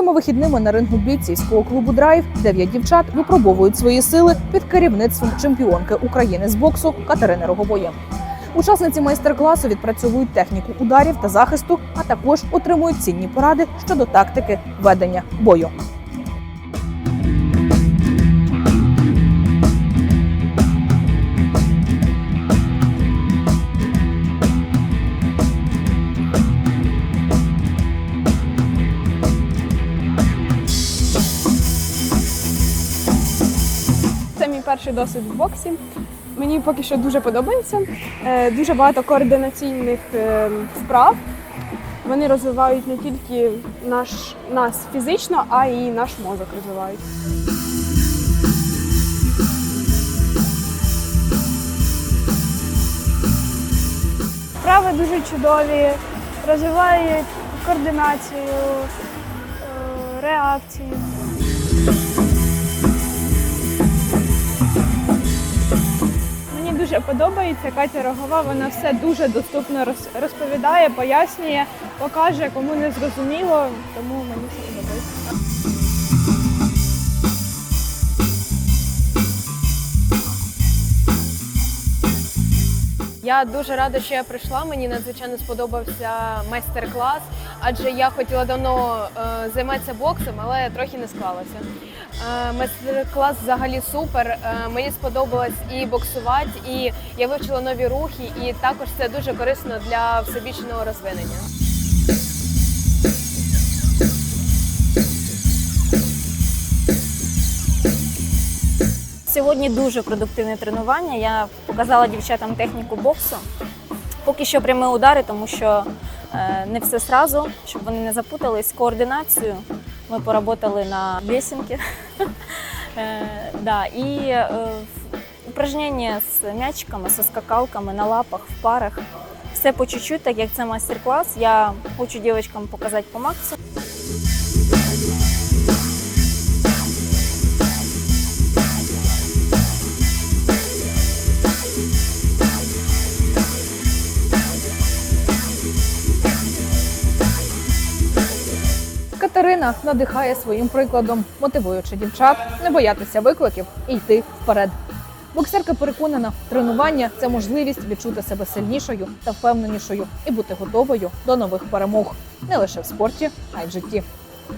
Цими вихідними на рингу бійцівського клубу Драйв дев'ять дівчат випробовують свої сили під керівництвом чемпіонки України з боксу Катерини Рогової. Учасниці майстер-класу відпрацьовують техніку ударів та захисту, а також отримують цінні поради щодо тактики ведення бою. Перший досвід в боксі. Мені поки що дуже подобається. Е, Дуже багато координаційних е, вправ. Вони розвивають не тільки наш, нас фізично, а й наш мозок розвивають. Вправи дуже чудові, розвивають координацію, е, реакцію. Дуже подобається Катя Рогова. Вона все дуже доступно роз- розповідає, пояснює, покаже, кому не зрозуміло, тому мені все подобається. Я дуже рада, що я прийшла. Мені надзвичайно сподобався майстер-клас, адже я хотіла давно е, займатися боксом, але трохи не склалося. Е, майстер-клас взагалі супер. Е, мені сподобалось і боксувати, і я вивчила нові рухи, і також це дуже корисно для всебічного розвинення. Сьогодні дуже продуктивне тренування. Я показала дівчатам техніку боксу. Поки що прямі удари, тому що не все сразу, щоб вони не запутались. Координацію ми поработали на лесінки. Е, да, і е, упражнення з м'ячиками, зі скакалками на лапах, в парах. Все по чуть-чуть, так як це майстер-клас. Я хочу дівчаткам показати по максимуму. Катерина надихає своїм прикладом, мотивуючи дівчат не боятися викликів і йти вперед. Боксерка переконана, тренування це можливість відчути себе сильнішою та впевненішою і бути готовою до нових перемог не лише в спорті, а й в житті.